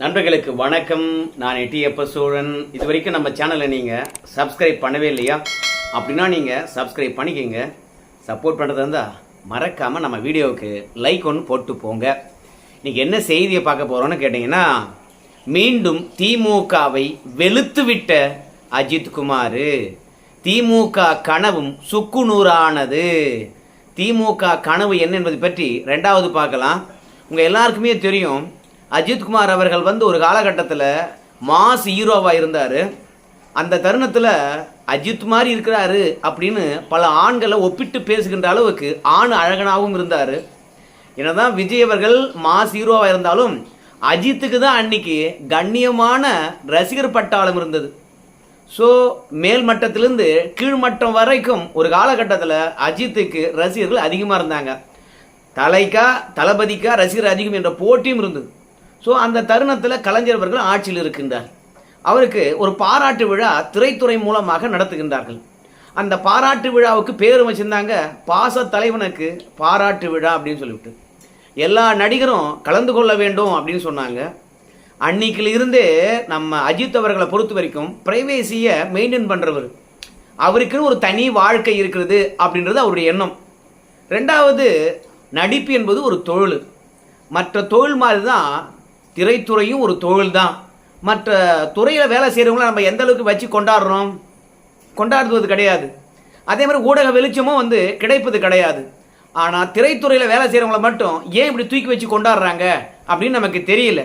நண்பர்களுக்கு வணக்கம். நான் எட்டியப்ப சோழன். இது வரைக்கும் நம்ம சேனலை நீங்கள் சப்ஸ்கிரைப் பண்ணவே இல்லையா? அப்படின்னா நீங்கள் சப்ஸ்கிரைப் பண்ணிக்கோங்க. சப்போர்ட் பண்ணுறது இருந்தால் மறக்காமல் நம்ம வீடியோவுக்கு லைக் ஒன்று போட்டு போங்க. இன்றைக்கி என்ன செய்தியை பார்க்க போகிறோன்னு கேட்டிங்கன்னா மீண்டும் திமுகவை வெளுத்துவிட்ட அஜித்குமார் திமுக கனவும் சுக்குநூறானது. திமுக கனவு என்ன என்பது பற்றி ரெண்டாவது பார்க்கலாம். உங்கள் எல்லாருக்குமே தெரியும் அஜித்குமார் அவர்கள் வந்து ஒரு காலகட்டத்தில் மாஸ் ஹீரோவாக இருந்தார். அந்த தருணத்தில் அஜித் மாதிரி இருக்கிறாரு அப்படின்னு பல ஆண்களை ஒப்பிட்டு பேசுகின்ற அளவுக்கு ஆண் அழகனாகவும் இருந்தார். என்னதான் விஜய் அவர்கள் மாஸ் ஹீரோவாக இருந்தாலும் அஜித்துக்கு தான் அன்னைக்கு கண்ணியமான ரசிகர் பட்டாளம் இருந்தது. ஸோ மேல் மட்டத்திலிருந்து கீழ்மட்டம் வரைக்கும் ஒரு காலகட்டத்தில் அஜித்துக்கு ரசிகர்கள் அதிகமாக இருந்தாங்க. தலைக்கா தளபதிக்கா ரசிகர் அதிகம் என்ற போட்டியும் இருந்தது. ஸோ அந்த தருணத்தில் கலைஞர் அவர்கள் ஆட்சியில் இருக்கின்றார். அவருக்கு ஒரு பாராட்டு விழா திரைத்துறை மூலமாக நடத்துகின்றார்கள். அந்த பாராட்டு விழாவுக்கு பேர் வச்சுருந்தாங்க பாச தலைவனுக்கு பாராட்டு விழா அப்படின்னு சொல்லிவிட்டு. எல்லா நடிகரும் கலந்து கொள்ள வேண்டும் அப்படின்னு சொன்னாங்க. அன்னைக்கிலிருந்தே நம்ம அஜித் அவர்களை பொறுத்த வரைக்கும் ப்ரைவேசியை மெயின்டைன் பண்ணுறவர் அவருக்குன்னு ஒரு தனி வாழ்க்கை இருக்கிறது அப்படின்றது அவருடைய எண்ணம். ரெண்டாவது நடிப்பு என்பது ஒரு தொழில். மற்ற தொழில் மாதிரி தான் திரைத்துறையும் ஒரு தொழில் தான். மற்ற துறையில் வேலை செய்கிறவங்கள நம்ம எந்த அளவுக்கு வச்சு கொண்டாடுறோம்? கொண்டாடுவது கிடையாது. அதே மாதிரி ஊடக வெளிச்சமும் வந்து கிடைப்பது கிடையாது. ஆனால் திரைத்துறையில் வேலை செய்கிறவங்கள மட்டும் ஏன் இப்படி தூக்கி வச்சு கொண்டாடுறாங்க? அப்படின்னு நமக்கு தெரியல.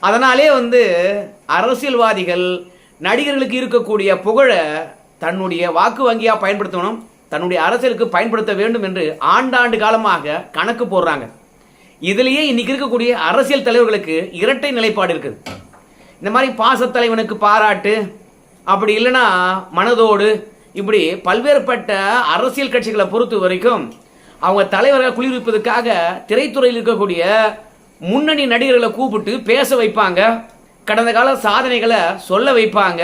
அதனாலே வந்து அரசியல்வாதிகள் நடிகர்களுக்கு இருக்கக்கூடிய புகழை தன்னுடைய வாக்கு வங்கியாக பயன்படுத்தணும் தன்னுடைய அரசியலுக்கு பயன்படுத்த வேண்டும் என்று ஆண்டாண்டு காலமாக கணக்கு போடுறாங்க. இதுலேயே இன்னைக்கு இருக்கக்கூடிய அரசியல் தலைவர்களுக்கு இரட்டை நிலைப்பாடு இருக்குது. இந்த மாதிரி பாசத்தலைவனுக்கு பாராட்டு அப்படி இல்லைன்னா மனதோடு இப்படி பல்வேறுபட்ட அரசியல் கட்சிகளை பொறுத்த வரைக்கும் அவங்க தலைவர்களை குளிர்விப்பதற்காக திரைத்துறையில் இருக்கக்கூடிய முன்னணி நடிகர்களை கூப்பிட்டு பேச வைப்பாங்க. கடந்த கால சாதனைகளை சொல்ல வைப்பாங்க.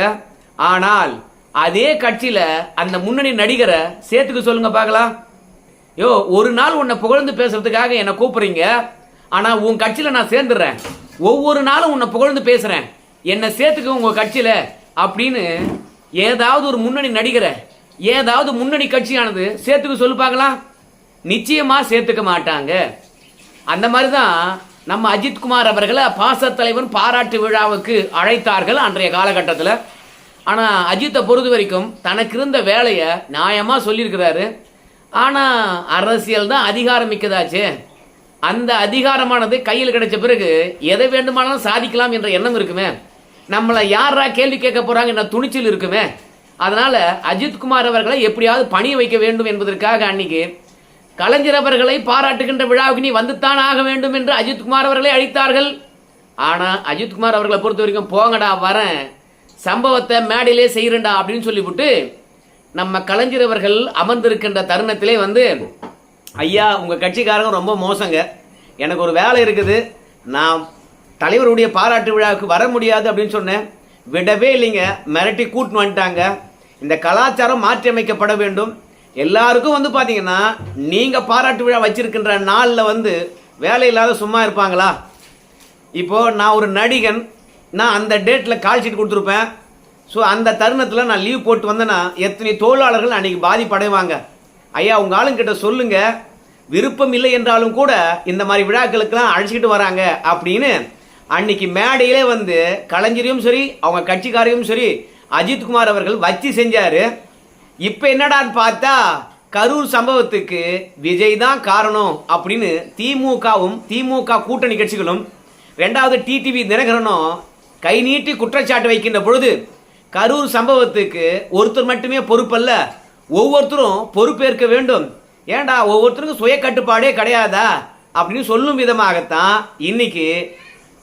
ஆனால் அதே கட்சியில் அந்த முன்னணி நடிகரை சேர்த்துக்க சொல்லுங்க பார்க்கலாம். யோ ஒரு நாள் உன்னை புகழ்ந்து பேசுறதுக்காக என்னை கூப்பிடுறீங்க. ஆனால் உன் கட்சியில் நான் சேர்ந்துடுறேன். ஒவ்வொரு நாளும் உன்னை புகழ்ந்து பேசுகிறேன் என்னை சேர்த்துக்க உங்கள் கட்சியில் அப்படின்னு ஏதாவது ஒரு முன்னணி நடிகரை ஏதாவது முன்னணி கட்சியானது சேர்த்துக்க சொல்லு பார்க்கலாம். நிச்சயமாக சேர்த்துக்க மாட்டாங்க. அந்த மாதிரி தான் நம்ம அஜித்குமார் அவர்களை பாசத்தலைவன் பாராட்டு விழாவுக்கு அழைத்தார்கள் அன்றைய காலகட்டத்தில். ஆனால் அஜித்தை பொறுத்த வரைக்கும் தனக்கு இருந்த வேலையை நியாயமாக சொல்லியிருக்கிறாரு. ஆனால் அரசியல் தான் அதிகாரம் மிக்கதாச்சு. அந்த அதிகாரமானது கையில் கிடைச்ச பிறகு எதை வேண்டுமானாலும் சாதிக்கலாம் என்ற எண்ணம் இருக்குமே. நம்மளை யாரா கேள்வி கேட்க போறாங்க என்ற துணிச்சல் இருக்குமே. அதனால அஜித்குமார் அவர்களை எப்படியாவது பணிய வைக்க வேண்டும் என்பதற்காக அன்னைக்கு கலைஞர் அவர்களை பாராட்டுகின்ற விழாவுக்கு நீ வந்துத்தான் ஆக வேண்டும் என்று அஜித்குமார் அவர்களை அழைத்தார்கள். ஆனால் அஜித்குமார் அவர்களை பொறுத்த வரைக்கும் போங்கடா வரேன். சம்பவத்தை மேடையிலே செய்கிறேன்டா அப்படின்னு சொல்லிவிட்டு நம்ம கலைஞர் அவர்கள் அமர்ந்திருக்கின்ற தருணத்திலே வந்து ஐயா உங்க கட்சிக்காரங்க ரொம்ப மோசங்க. எனக்கு ஒரு வேலை இருக்குது. நான் தலைவருடைய பாராட்டு விழாவுக்கு வர முடியாது அப்படின்னு சொன்னேன். விடவே இல்லைங்க. மிரட்டி கூட்டின்னு வந்துட்டாங்க. இந்த கலாச்சாரம் மாற்றியமைக்கப்பட வேண்டும். எல்லாருக்கும் வந்து பார்த்தீங்கன்னா நீங்கள் பாராட்டு விழா வச்சிருக்கின்ற நாளில் வந்து வேலை இல்லாத சும்மா இருப்பாங்களா? இப்போது நான் ஒரு நடிகன். நான் அந்த டேட்டில் கால் ஷீட் கொடுத்துருப்பேன். ஸோ அந்த தருணத்தில் நான் லீவ் போட்டு வந்தேன்னா எத்தனை தொழிலாளர்கள் அன்றைக்கி பாதிப்படைவாங்க? ஐயா உங்கள் ஆளுங்கிட்ட சொல்லுங்கள் விருப்பம் இல்லை என்றாலும் கூட இந்த மாதிரி விழாக்களுக்கெல்லாம் அழைச்சிக்கிட்டு வராங்க அப்படின்னு அன்னைக்கு மேடையிலே வந்து கலைஞரையும் சரி அவங்க கட்சிக்காரையும் சரி அஜித்குமார் அவர்கள் வச்சு செஞ்சார். இப்போ என்னடான்னு பார்த்தா கரூர் சம்பவத்துக்கு விஜய் தான் காரணம் அப்படின்னு திமுகவும் திமுக கூட்டணி கட்சிகளும் ரெண்டாவது டிடிவி தினகரனும் கை நீட்டி குற்றச்சாட்டு வைக்கின்ற பொழுது கரூர் சம்பவத்துக்கு ஒருத்தர் மட்டுமே பொறுப்பல்ல ஒவ்வொருத்தரும் பொறுப்பேற்க வேண்டும். ஏண்டா ஒவ்வொருத்தருக்கும் சுய கட்டுப்பாடே கிடையாதா? அப்படின்னு சொல்லும் விதமாகத்தான் இன்னைக்கு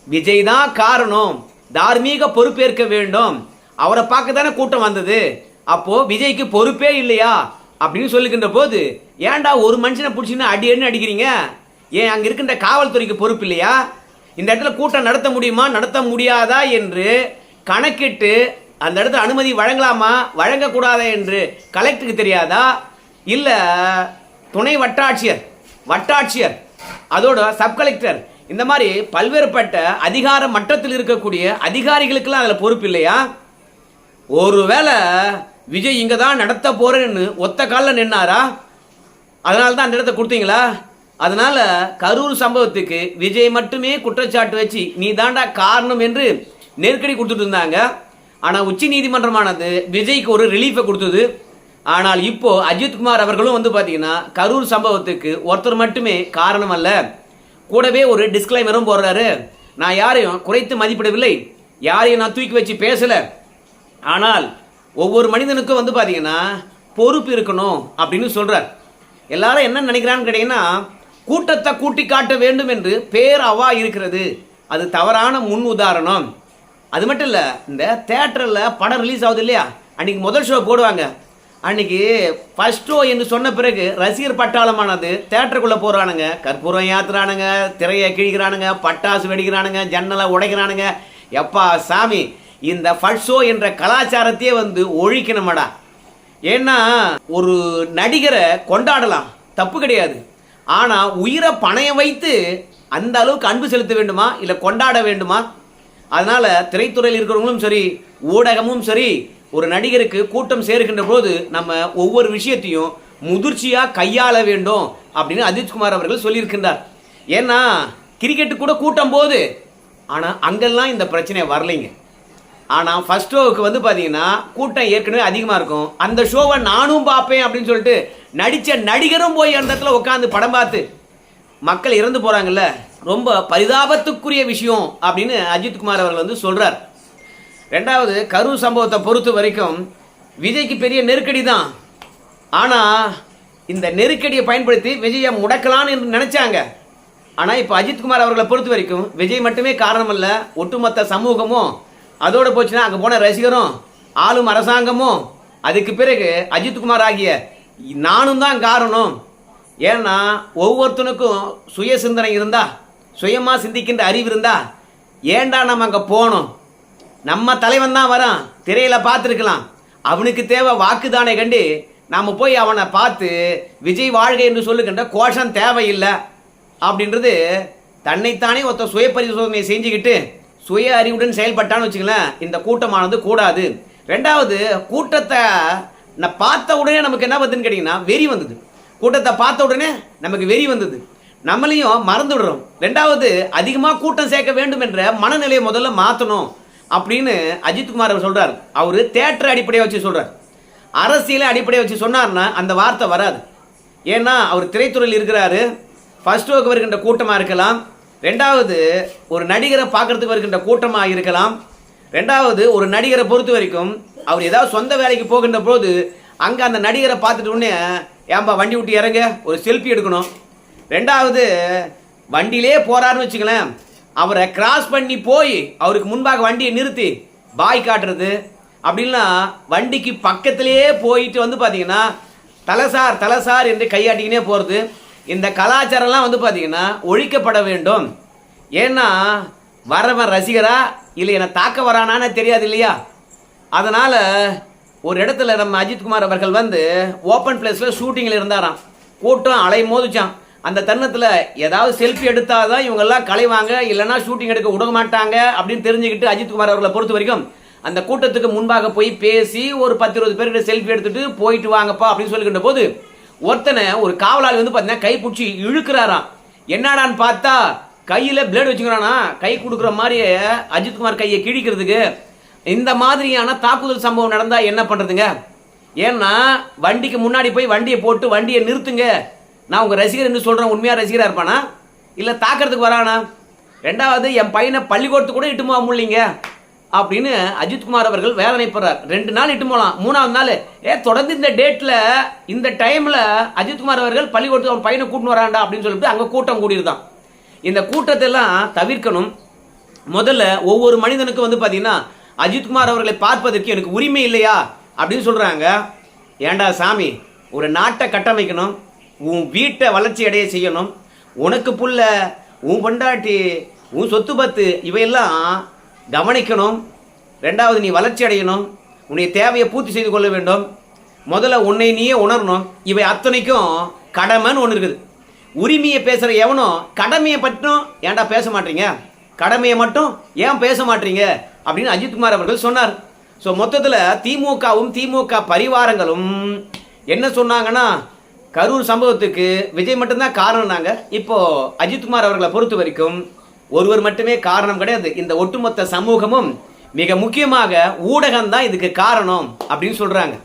விஜய் தான் காரணம். தார்மீக பொறுப்பேற்க வேண்டும். அவரை பார்க்க தானே கூட்டம் வந்தது. அப்போ விஜய்க்கு பொறுப்பே இல்லையா? அப்படின்னு சொல்லுகின்ற போது ஏன்டா ஒரு மனுஷனை பிடிச்சின்னு அடி அடி அடிக்கிறீங்க? ஏன் அங்க இருக்கின்ற காவல்துறைக்கு பொறுப்பு இல்லையா? இந்த இடத்துல கூட்டம் நடத்த முடியுமா? நடத்த முடியாதா? என்று கணக்கிட்டு அந்த இடத்துல அனுமதி வழங்கலாமா? வழங்கக்கூடாதா என்று கலெக்டருக்கு தெரியாதா? இல்லை துணை வட்டாட்சியர் வட்டாட்சியர் அதோட சப் கலெக்டர் இந்த மாதிரி பல்வேறுபட்ட அதிகார மட்டத்தில் இருக்கக்கூடிய அதிகாரிகளுக்கெல்லாம் அதில் பொறுப்பு இல்லையா? ஒருவேளை விஜய் இங்கே தான் நடத்த போகிறேன்னு ஒத்த காலில் நின்னாரா? அதனால தான் அந்த இடத்த கொடுத்தீங்களா? அதனால் கரூர் சம்பவத்துக்கு விஜய் மட்டுமே குற்றச்சாட்டு வச்சு நீ தாண்டா காரணம் என்று நெருக்கடி கொடுத்துட்டு இருந்தாங்க. ஆனால் உச்ச நீதிமன்றமானது விஜய்க்கு ஒரு ரிலீஃபை கொடுத்தது. ஆனால் இப்போ அஜித்குமார் அவர்களும் வந்து பார்த்தீங்கன்னா கரூர் சம்பவத்துக்கு ஒருத்தர் மட்டுமே காரணம் அல்ல. கூடவே ஒரு டிஸ்கிளைமரும் போடுறாரு. நான் யாரையும் குறைத்து மதிப்பிடவில்லை. யாரையும் நான் தூக்கி வச்சு பேசலை. ஆனால் ஒவ்வொரு மனிதனுக்கும் வந்து பார்த்தீங்கன்னா பொறுப்பு இருக்கணும் அப்படின்னு சொல்றார். எல்லாரும் என்ன நினைக்கிறான்னு கேட்டீங்கன்னா கூட்டத்தை கூட்டி காட்ட வேண்டும் என்று பேர் அவா இருக்கிறது. அது தவறான முன் உதாரணம். அது மட்டும் இல்லை இந்த தேட்டரில் படம் ரிலீஸ் ஆகுது இல்லையா? அன்னைக்கு முதல் ஷோ போடுவாங்க. அன்னைக்கு ஃபர்ஸ்ட் ஷோ என்று சொன்ன பிறகு ரசிகர் பட்டாளமானது தேட்டருக்குள்ளே போகிறானுங்க கற்பூரம் ஏற்றுறானுங்க திரையை கிழிக்கிறானுங்க பட்டாசு வெடிக்கிறானுங்க ஜன்னலை உடைக்கிறானுங்க. எப்பா சாமி இந்த ஃபர்ஸ்ட் ஷோ என்ற கலாச்சாரத்தையே வந்து ஒழிக்கணுமாடா. ஏன்னா ஒரு நடிகரை கொண்டாடலாம் தப்பு கிடையாது. ஆனால் உயிரை பணையம் வைத்து அந்த அளவுக்கு அன்பு செலுத்த வேண்டுமா? இல்லை கொண்டாட வேண்டுமா? அதனால திரைத்துறையில் இருக்கிறவங்களும் சரி ஊடகமும் சரி ஒரு நடிகருக்கு கூட்டம் சேர்க்கின்ற போது நம்ம ஒவ்வொரு விஷயத்தையும் முதிர்ச்சியா கையாள வேண்டும் அப்படின்னு அஜித்குமார் அவர்கள் சொல்லியிருக்கின்றார். ஏன்னா கிரிக்கெட்டு கூட கூட்டம் போது ஆனால் அங்கெல்லாம் இந்த பிரச்சனை வரலைங்க. ஆனால் ஃபர்ஸ்ட் ஷோவுக்கு வந்து பார்த்தீங்கன்னா கூட்டம் ஏற்கனவே அதிகமாக இருக்கும். அந்த ஷோவை நானும் பார்ப்பேன் அப்படின்னு சொல்லிட்டு நடித்த நடிகரும் போய் அந்த இடத்துல உட்காந்து படம் பார்த்து மக்கள் இறந்து போகிறாங்கல்ல ரொம்ப பரிதாபத்துக்குரிய விஷயம் அப்படின்னு அஜித்குமார் அவர்கள் வந்து சொல்கிறார் ரெண்டாவது கரூர் சம்பவத்தை பொறுத்த வரைக்கும் விஜய்க்கு பெரிய நெருக்கடி தான். ஆனால் இந்த நெருக்கடியை பயன்படுத்தி விஜயை முடக்கலான்னு என்று நினச்சாங்க. ஆனால் இப்போ அஜித்குமார் அவர்களை பொறுத்த வரைக்கும் விஜய் மட்டுமே காரணம் அல்ல ஒட்டுமொத்த சமூகமும். அதோட போச்சுன்னா அங்கே போன ரசிகரும் ஆளும் அரசாங்கமும். அதுக்கு பிறகு அஜித்குமார் ஆகிய நானும் தான் காரணம். ஏன்னா ஒவ்வொருத்தனுக்கும் சுய சிந்தனை இருந்தா சுயமாக சிந்திக்கின்ற அறிவு இருந்தா ஏன்டா நம்ம அங்கே போகணும் நம்ம தலைவன் தான் வரான் திரையில் பார்த்துருக்கலாம். அவனுக்கு தேவை வாக்குதானே கண்டு நாம் போய் அவனை பார்த்து விஜய் வாழ்க என்று சொல்லுகின்ற கோஷம் தேவையில்லை அப்படின்றது தன்னைத்தானே ஒருத்த சுய பரிசோதனை செஞ்சுக்கிட்டு சுய அறிவுடன் செயல்பட்டான்னு வச்சுங்களேன் இந்த கூட்டமானது கூடாது. ரெண்டாவது கூட்டத்தை நான் பார்த்த உடனே நமக்கு என்ன வருதுன்னு கேட்டிங்கன்னா வெறி வந்தது. கூட்டத்தை பார்த்த உடனே நமக்கு வெறி வந்தது. நம்மளையும் மறந்து விடுறோம் ரெண்டாவது அதிகமாக கூட்டம் சேர்க்க வேண்டும் என்ற மனநிலையை முதல்ல மாற்றணும் அப்படின்னு அஜித்குமார் அவர் சொல்கிறார் அவர் தேட்டரை அடிப்படையை வச்சு சொல்கிறார் அரசியலை அடிப்படையை வச்சு சொன்னார்னா அந்த வார்த்தை வராது. ஏன்னா அவர் திரைத்துறையில் இருக்கிறாரு. ஃபர்ஸ்ட் ஷோக்கு வருகின்ற கூட்டமாக இருக்கலாம். ரெண்டாவது ஒரு நடிகரை பார்க்கறதுக்கு வருகின்ற கூட்டமாக இருக்கலாம். ரெண்டாவது ஒரு நடிகரை பொறுத்த வரைக்கும் அவர் ஏதாவது சொந்த வேலைக்கு போகின்ற போது அங்கே அந்த நடிகரை பார்த்துட்டு உடனே ஏன்பா வண்டி விட்டு இறங்க. ஒரு செல்ஃபி எடுக்கணும். ரெண்டாவது வண்டியிலே போகிறாருன்னு வச்சுங்களேன் அவரை கிராஸ் பண்ணி போய் அவருக்கு முன்பாக வண்டியை நிறுத்தி பாய் காட்டுறது. அப்படின்னா வண்டிக்கு பக்கத்திலேயே போயிட்டு வந்து பார்த்தீங்கன்னா தலசார் தலசார் என்று கையாட்டிக்கினே போகிறது இந்த கலாச்சாரம்லாம் வந்து பார்த்தீங்கன்னா ஒழிக்கப்பட வேண்டும். ஏன்னா வரவன் ரசிகரா இல்லை என்னை தாக்க வரானான்னு தெரியாது இல்லையா? அதனால் ஒரு இடத்துல நம்ம அஜித்குமார் அவர்கள் வந்து ஓப்பன் பிளேஸில் ஷூட்டிங்கில் இருந்தாராம். கூட்டம் அலை மோதிச்சான் அந்த தருணத்தில் ஏதாவது செல்ஃபி எடுத்தால் தான் இவங்கெல்லாம் கலைவாங்க இல்லைன்னா ஷூட்டிங் எடுக்க விட மாட்டாங்க அப்படின்னு தெரிஞ்சுக்கிட்டு அஜித்குமார் அவர்களை பொறுத்த வரைக்கும் அந்த கூட்டத்துக்கு முன்பாக போய் பேசி ஒரு பத்து இருபது பேர்கிட்ட செல்ஃபி எடுத்துட்டு போயிட்டு வாங்கப்பா அப்படின்னு சொல்லிக்கின்ற போது ஒருத்தனை ஒரு காவலாளி வந்து பார்த்தீங்கன்னா கை பிடிச்சி இழுக்கிறாராம். என்னடான்னு பார்த்தா கையில் பிளேடு வச்சுக்கிறானா? கை கொடுக்குற மாதிரி அஜித்குமார் கையை கிழிக்கிறதுக்கு இந்த மாதிரியான தாக்குதல் சம்பவம் நடந்தால் என்ன பண்ணுறதுங்க ஏன்னா வண்டிக்கு முன்னாடி போய் வண்டியை போட்டு வண்டியை நிறுத்துங்க. நான் உங்கள் ரசிகர் என்று சொல்கிறேன் உண்மையாக ரசிகராக இருப்பானா? இல்லை தாக்கிறதுக்கு வரானா? ரெண்டாவது என் பையனை பள்ளிக்கூடத்துக்கு கூட இட்டு போக முடியலைங்க. அப்படின்னு அஜித்குமார் அவர்கள் வேதனைப்படுறார் ரெண்டு நாள் இட்டு போகலாம். மூணாவது நாள் ஏ தொடர்ந்து இந்த டேட்டில் இந்த டைமில் அஜித்குமார் அவர்கள் பள்ளிக்கூடத்துக்கு அவன் பையனை கூட்டின்னு வரான்டா அப்படின்னு சொல்லிட்டு அங்கே கூட்டம் கூடியிருந்தான். இந்த கூட்டத்தை எல்லாம் தவிர்க்கணும். முதல்ல ஒவ்வொரு மனிதனுக்கும் வந்து பார்த்தீங்கன்னா அஜித்குமார் அவர்களை பார்ப்பதற்கு எனக்கு உரிமை இல்லையா? அப்படின்னு சொல்கிறாங்க ஏண்டா சாமி ஒரு நாட்டை கட்டமைக்கணும் உன் வீட்டை வளர்ச்சி அடைய செய்யணும் உனக்கு புள்ள உன் பொண்டாட்டி உன் சொத்து பத்து இவையெல்லாம் கவனிக்கணும். ரெண்டாவது நீ வளர்ச்சி அடையணும். உன்னுடைய தேவையை பூர்த்தி செய்து கொள்ள வேண்டும். முதல்ல உன்னை நீயே உணரணும். இவை அத்தனைக்கும் கடமைன்னு ஒன்று இருக்குது. உரிமையை பேசுகிற எவனும் கடமையை பற்றும் ஏன்டா பேச மாட்டீங்க? கடமையை மட்டும் ஏன் பேச மாட்டீங்க? அப்படின்னு அஜித்குமார் அவர்கள் சொன்னார். ஸோ மொத்தத்தில் திமுகவும் திமுக பரிவாரங்களும் என்ன சொன்னாங்கன்னா கரூர் சம்பவத்துக்கு விஜய் மட்டும்தான் காரணம்னாங்க இப்போது அஜித்குமார் அவர்களை பொறுத்த வரைக்கும் ஒருவர் மட்டுமே காரணம் கிடையாது. இந்த ஒட்டுமொத்த சமூகமும் மிக முக்கியமாக ஊடகம் தான் இதுக்கு காரணம் அப்படின்னு சொல்கிறாங்க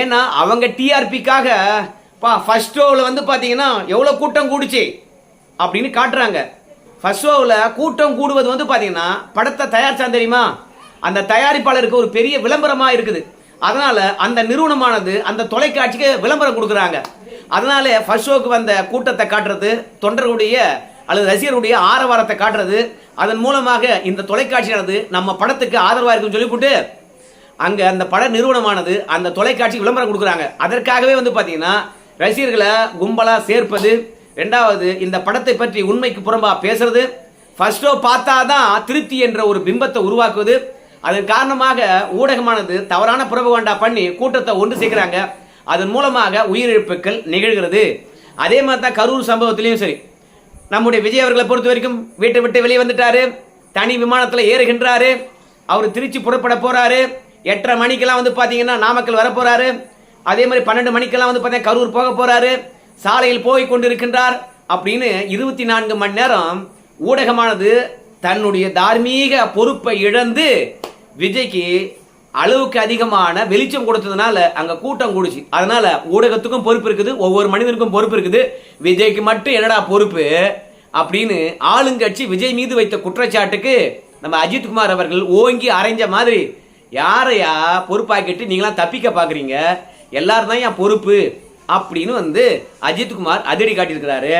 ஏன்னா அவங்க டிஆர்பிக்காக பா ஃபர்ஸ்ட் ஷோவில் வந்து பார்த்தீங்கன்னா எவ்வளோ கூட்டம் கூடுச்சு அப்படின்னு காட்டுறாங்க. ஃபர்ஸ்ட் ஷோவில் கூட்டம் கூடுவது வந்து பார்த்தீங்கன்னா படத்தை தயாரிச்சா தெரியுமா? அந்த தயாரிப்பாளருக்கு ஒரு பெரிய விளம்பரமாக இருக்குது. அதனால் அந்த நிறுவனமானது அந்த தொலைக்காட்சிக்கு விளம்பரம் கொடுக்குறாங்க. அதனால ஃபர்ஸ்ட் ஷோக்கு வந்த கூட்டத்தை காட்டுறது தொண்டர்களுடைய அல்லது ரசிகருடைய ஆரவாரத்தை காட்டுறது அதன் மூலமாக இந்த தொலைக்காட்சியானது நம்ம படத்துக்கு ஆதரவாக இருக்குன்னு சொல்லிவிட்டு அங்கே அந்த பட நிறுவனமானது அந்த தொலைக்காட்சிக்கு விளம்பரம் கொடுக்குறாங்க. அதற்காகவே வந்து பார்த்தீங்கன்னா ரசிகர்களை கும்பலாக சேர்ப்பது ரெண்டாவது இந்த படத்தை பற்றி உண்மைக்கு புறம்பாக பேசுறது ஃபர்ஸ்டோ பார்த்தா தான் திருப்தி என்ற ஒரு பிம்பத்தை உருவாக்குவது. அதன் காரணமாக ஊடகமானது தவறான புறபகண்டா பண்ணி கூட்டத்தை ஒன்று சேர்க்கிறாங்க. அதன் மூலமாக உயிரிழப்புகள் நிகழ்கிறது. அதே மாதிரி தான் கரூர் சம்பவத்திலையும் சரி. நம்முடைய விஜய் அவர்களை பொறுத்த வரைக்கும் வீட்டை விட்டு வெளியே வந்துட்டாரு. தனி விமானத்தில் ஏறுகின்றாரு. அவர் திருச்சி புறப்பட போறாரு. எட்டரை மணிக்கெல்லாம் வந்து பார்த்தீங்கன்னா நாமக்கல் வர போறாரு அதே மாதிரி பன்னெண்டு மணிக்கெல்லாம் வந்து பார்த்தீங்கன்னா கரூர் போக போறாரு. சாலையில் போய் கொண்டிருக்கின்றார் அப்படின்னு இருபத்தி நான்கு மணி நேரம் ஊடகமானது தன்னுடைய தார்மீக பொறுப்பை இழந்து விஜய்க்கு அளவுக்கு அதிகமான வெளிச்சம் கொடுத்ததுனால அங்க கூட்டம் கூடுச்சு. அதனால ஊடகத்துக்கும் பொறுப்பு இருக்குது ஒவ்வொரு மனிதனுக்கும் பொறுப்பு இருக்குது. விஜய்க்கு மட்டும் என்னடா பொறுப்பு அப்படின்னு ஆளுங்கட்சி விஜய் மீது வைத்த குற்றச்சாட்டுக்கு நம்ம அஜித்குமார் அவர்கள் ஓங்கி அரைஞ்ச மாதிரி யாரையா பொறுப்பாக்கிட்டு நீங்களாம் தப்பிக்க பாக்குறீங்க? எல்லாரும் தான் என் பொறுப்பு? அப்படின்னு வந்து அஜித்குமார் அதிரடி காட்டியிருக்கிறாரு.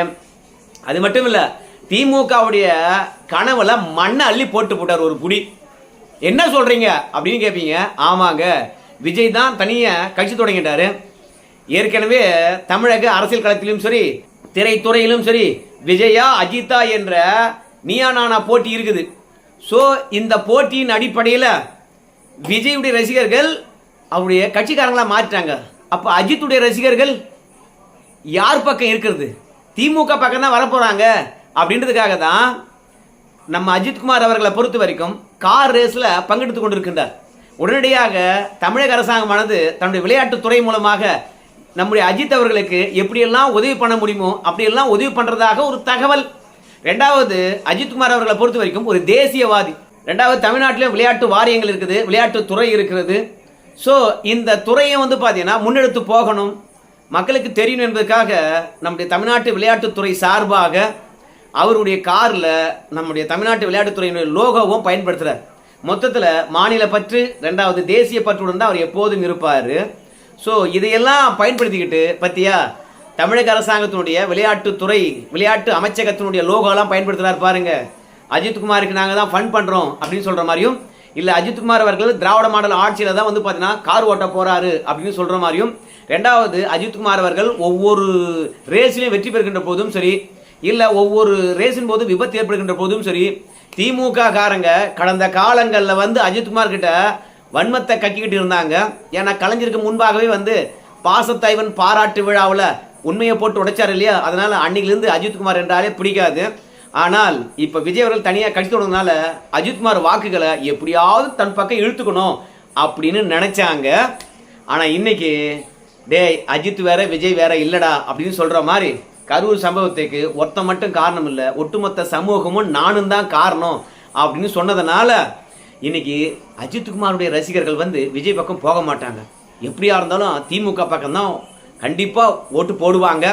அது மட்டும் இல்லை திமுகவுடைய கனவுல மண்ணை அள்ளி போட்டு போட்டார் ஒரு புடி என்ன சொல்றீங்க அப்படின்னு கேட்பீங்க ஆமாங்க விஜய் தான் தனிய கட்சி தொடங்கிட்டாரு. ஏற்கனவே தமிழக அரசியல் களத்திலும் சரி திரைத்துறையிலும் சரி விஜயா அஜிதா என்ற நீயா நானா போட்டி இருக்குது. ஸோ இந்த போட்டியின் அடிப்படையில் விஜயுடைய ரசிகர்கள் அவருடைய கட்சிக்காரங்களாக மாற்றிட்டாங்க அப்போ அஜித்துடைய ரசிகர்கள் யார் பக்கம் இருக்கிறது? திமுக பக்கம் தான் வரப்போறாங்க. அப்படின்றதுக்காக தான் நம்ம அஜித்குமார் அவர்களை பொறுத்த வரைக்கும் கார் ரேஸ்ல பங்கெடுத்து கொண்டிருக்கின்றார். உடனடியாக தமிழக அரசாங்கமானது தன்னுடைய விளையாட்டுத்துறை மூலமாக நம்முடைய அஜித் அவர்களுக்கு எப்படியெல்லாம் உதவி பண்ண முடியுமோ அப்படியெல்லாம் உதவி பண்றதாக ஒரு தகவல். ரெண்டாவது அஜித்குமார் அவர்களை பொறுத்த வரைக்கும் ஒரு தேசியவாதி. ரெண்டாவது தமிழ்நாட்டிலும் விளையாட்டு வாரியங்கள் இருக்குது விளையாட்டு துறை இருக்கிறது. ஸோ இந்த துறையை வந்து பார்த்தீங்கன்னா முன்னெடுத்து போகணும். மக்களுக்கு தெரியணும் என்பதற்காக நம்முடைய தமிழ்நாட்டு விளையாட்டுத்துறை சார்பாக அவருடைய காரில் நம்முடைய தமிழ்நாட்டு விளையாட்டுத்துறையினுடைய லோகோவும் பயன்படுத்துகிறார் மொத்தத்தில் மாநில பற்று ரெண்டாவது தேசிய பற்றுடன் தான் அவர் எப்போதும் இருப்பார். ஸோ இதையெல்லாம் பயன்படுத்திக்கிட்டு பற்றியா தமிழக அரசாங்கத்தினுடைய விளையாட்டுத்துறை விளையாட்டு அமைச்சகத்தினுடைய லோகோலாம் பயன்படுத்துகிறார் பாருங்கள் அஜித்குமாருக்கு நாங்கள் தான் ஃபண்ட் பண்ணுறோம் அப்படின்னு சொல்கிற மாதிரியும் இல்லை அஜித்குமார் அவர்கள் திராவிட மாடல் ஆட்சியில் தான் வந்து பார்த்தீங்கன்னா கார் ஓட்ட போகிறாரு அப்படின்னு சொல்கிற மாதிரியும் ரெண்டாவது அஜித்குமார் அவர்கள் ஒவ்வொரு ரேஸ்லையும் வெற்றி பெறுகின்ற போதும் சரி இல்லை ஒவ்வொரு ரேஸின் போது விபத்து ஏற்படுகின்ற போதும் சரி திமுக காரங்க கடந்த காலங்களில் வந்து அஜித்குமார் கிட்ட வன்மத்தை கக்கிக்கிட்டு இருந்தாங்க. ஏன்னா கலைஞருக்கு முன்பாகவே வந்து பாசத்தைவன் பாராட்டு விழாவில் உண்மையை போட்டு உடைச்சார் இல்லையா? அதனால அன்னையிலிருந்து அஜித்குமார் என்றாலே பிடிக்காது. ஆனால் இப்ப விஜய் அவர்கள் தனியா கட்சி தொடர்ந்தனால அஜித்குமார் வாக்குகளை எப்படியாவது தன் பக்கம் இழுத்துக்கணும் அப்படின்னு நினைச்சாங்க. ஆனா இன்னைக்கு டேய் அஜித் வேற விஜய் வேற இல்லடா அப்படின்னு சொல்ற மாதிரி கரூர் சம்பவத்துக்கு ஒருத்த மட்டும் காரணம் இல்லை ஒட்டுமொத்த சமூகமும் நானும் தான் காரணம் அப்படின்னு சொன்னதுனால இன்னைக்கு அஜித்குமாருடைய ரசிகர்கள் வந்து விஜய் பக்கம் போக மாட்டாங்க. எப்படியா இருந்தாலும் திமுக பக்கம் தான் கண்டிப்பா ஓட்டு போடுவாங்க.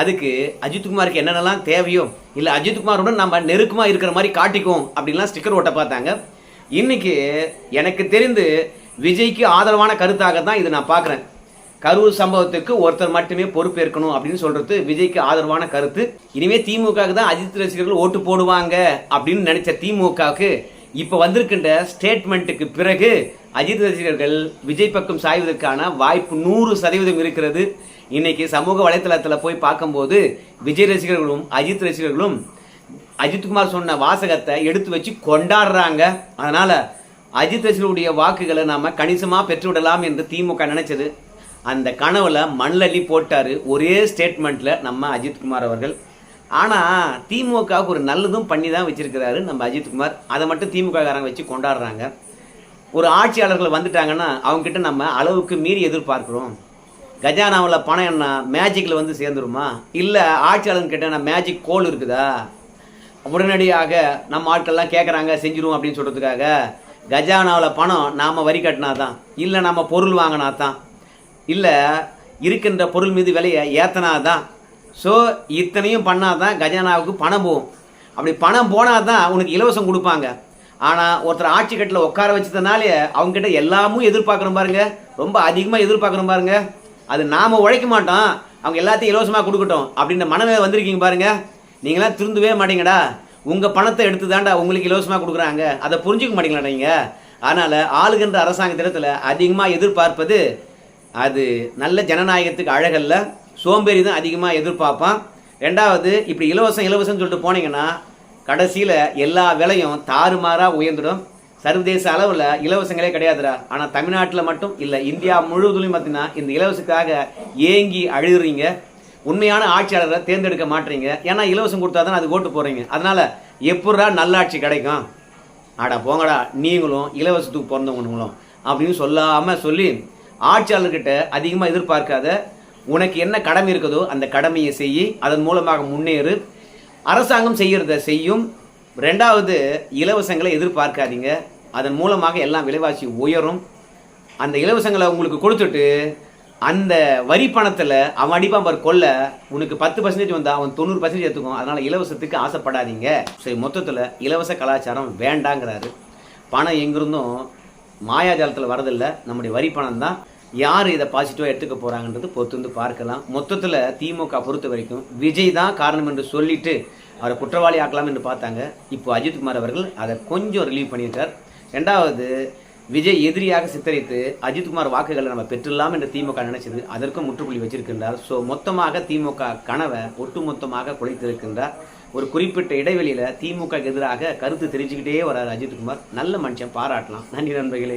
அதுக்கு அஜித்குமாருக்கு என்னென்னலாம் தேவையோ இல்லை அஜித்குமாருடன் நம்ம நெருக்கமாக இருக்கிற மாதிரி காட்டிக்கும் அப்படின்லாம் ஸ்டிக்கர் ஓட்ட பார்த்தாங்க. இன்னைக்கு எனக்கு தெரிந்து விஜய்க்கு ஆதரவான கருத்தாக தான் இதை நான் பார்க்குறேன். கரூர் சம்பவத்துக்கு ஒருத்தர் மட்டுமே பொறுப்பேற்கணும் அப்படின்னு சொல்றது விஜய்க்கு ஆதரவான கருத்து. இனிமே திமுகவுக்கு தான் அஜித் ரசிகர்கள் ஓட்டு போடுவாங்க அப்படின்னு நினைச்ச திமுகவுக்கு இப்போ வந்திருக்கின்ற ஸ்டேட்மெண்ட்டுக்கு பிறகு அஜித் ரசிகர்கள் விஜய் பக்கம் சாய்வதற்கான வாய்ப்பு நூறு சதவீதம் இருக்கிறது. இன்னைக்கு சமூக வலைத்தளத்தில் போய் பார்க்கும்போது விஜய் ரசிகர்களும் அஜித் ரசிகர்களும் அஜித்குமார் சொன்ன வாசகத்தை எடுத்து வச்சு கொண்டாடுறாங்க. அதனால் அஜித் ரசிகர்களுடைய வாக்குகளை நாம் கணிசமாக பெற்றுவிடலாம் என்று திமுக நினைச்சது. அந்த கனவுல மண்ணள்ளி போட்டார் ஒரே ஸ்டேட்மெண்ட்டில் நம்ம அஜித்குமார் அவர்கள். ஆனால் திமுகவுக்கு ஒரு நல்லதும் பண்ணி தான் வச்சுருக்கிறாரு நம்ம அஜித்குமார் அதை மட்டும் திமுககாரங்க வச்சு கொண்டாடுறாங்க. ஒரு ஆட்சியாளர்கள் வந்துட்டாங்கன்னா அவங்கக்கிட்ட நம்ம அளவுக்கு மீறி எதிர்பார்க்குறோம். கஜானாவில் பணம் என்ன மேஜிக்கில் வந்து சேர்ந்துருமா? இல்லை ஆட்சியாளர்கிட்ட நான் மேஜிக் கோல் இருக்குதா? உடனடியாக நம்ம ஆட்கள்லாம் கேட்குறாங்க செஞ்சிருவோம் அப்படின்னு சொல்கிறதுக்காக கஜானாவில் பணம் நாம் வரி கட்டினா தான் இல்லை நம்ம பொருள் வாங்கினா தான் இல்லை இருக்கின்ற பொருள் மீது விலையை ஏத்தனா தான் ஸோ இத்தனையும் பண்ணால் தான் கஜானாவுக்கு பணம் போகும். அப்படி பணம் போனால் தான் உனக்கு இலவசம் கொடுப்பாங்க. ஆனால் ஒருத்தர் ஆட்சி கட்டில் உட்கார வச்சதுனாலே அவங்ககிட்ட எல்லாமும் எதிர்பார்க்குறோம் பாருங்க. ரொம்ப அதிகமாக எதிர்பார்க்குறோம் பாருங்க. அது நாம் உழைக்க மாட்டோம். அவங்க எல்லாத்தையும் இலவசமாக கொடுக்கட்டும் அப்படின்ற மனநிலை வந்திருக்கீங்க பாருங்க. நீங்களாம் திருந்தவே மாட்டீங்கடா. உங்கள் பணத்தை எடுத்து தாண்டா உங்களுக்கு இலவசமாக கொடுக்குறாங்க. அதை புரிஞ்சுக்க மாட்டீங்களா நீங்கள் அதனால் ஆளுகின்ற அரசாங்கத்திடத்தில் அதிகமாக எதிர்பார்ப்பது அது நல்ல ஜனநாயகத்துக்கு அழகல்ல. சோம்பேறி தான் அதிகமாக எதிர்பார்ப்பான். ரெண்டாவது இப்படி இலவசம் இலவசம்னு சொல்லிட்டு போனீங்கன்னா கடைசியில் எல்லா விலையும் தாறுமாறாக உயர்ந்துடும். சர்வதேச அளவில் இலவசங்களே கிடையாதுடா. ஆனால் தமிழ்நாட்டில் மட்டும் இல்லை இந்தியா முழுவதுலையும் பார்த்தீங்கன்னா இந்த இலவசத்துக்காக ஏங்கி அழுகுறீங்க. உண்மையான ஆட்சியாளரை தேர்ந்தெடுக்க மாட்டீங்க. ஏன்னா இலவசம் கொடுத்தா தான் அது ஓட்டு போகிறீங்க அதனால் எப்படா நல்லாட்சி கிடைக்கும்? ஆடா போங்கடா. நீங்களும் இலவசத்துக்கு பிறந்தவங்களும் அப்படின்னு சொல்லாமல் சொல்லி ஆட்சியாளர்கிட்ட அதிகமாக எதிர்பார்க்காத உனக்கு என்ன கடமை இருக்குதோ அந்த கடமையை செய் அதன் மூலமாக முன்னேறு. அரசாங்கம் செய்கிறத செய்யும். ரெண்டாவது இலவசங்களை எதிர்பார்க்காதீங்க. அதன் மூலமாக எல்லாம் விலைவாசி உயரும். அந்த இலவசங்களை உங்களுக்கு கொடுத்துட்டு அந்த வரி பணத்தில் அவன் அடிப்பான் பார் கொள்ள உனக்கு பத்து பர்சன்டேஜ் வந்தால் அவன் தொண்ணூறு பர்சன்டேஜ் எடுத்துக்கும் அதனால் இலவசத்துக்கு ஆசைப்படாதீங்க. சரி மொத்தத்தில் இலவச கலாச்சாரம் வேண்டாங்கிறாரு. பணம் எங்கிருந்தும் மாயாஜாலத்தில் வரதில்லை நம்முடைய வரி பணம் தான் யார் இதை பாசிட்டிவாக எடுத்துக்க போகிறாங்கன்றது பொறுத்து வந்து பார்க்கலாம். மொத்தத்தில் திமுக பொறுத்த வரைக்கும் விஜய் தான் காரணம் என்று சொல்லிட்டு அவரை குற்றவாளி ஆக்கலாம் என்று பார்த்தாங்க. இப்போ அஜித்குமார் அவர்கள் அதை கொஞ்சம் ரிலீவ் பண்ணியிருக்கார். ரெண்டாவது விஜய் எதிரியாக சித்தரித்து அஜித்குமார் வாக்குகளை நம்ம பெற்றுடலாம் என்று திமுக நினைச்சது. அதற்கும் முற்றுப்புள்ளி வச்சிருக்கின்றார். ஸோ மொத்தமாக திமுக கனவை ஒட்டுமொத்தமாக குலைத்திருக்கின்றார். ஒரு குறிப்பிட்ட இடைவெளியில் திமுக எதிராக கருத்து தெரிஞ்சுக்கிட்டே வரார் அஜித்குமார் நல்ல மனுஷன் பாராட்டலாம். நன்றி நண்பர்களே.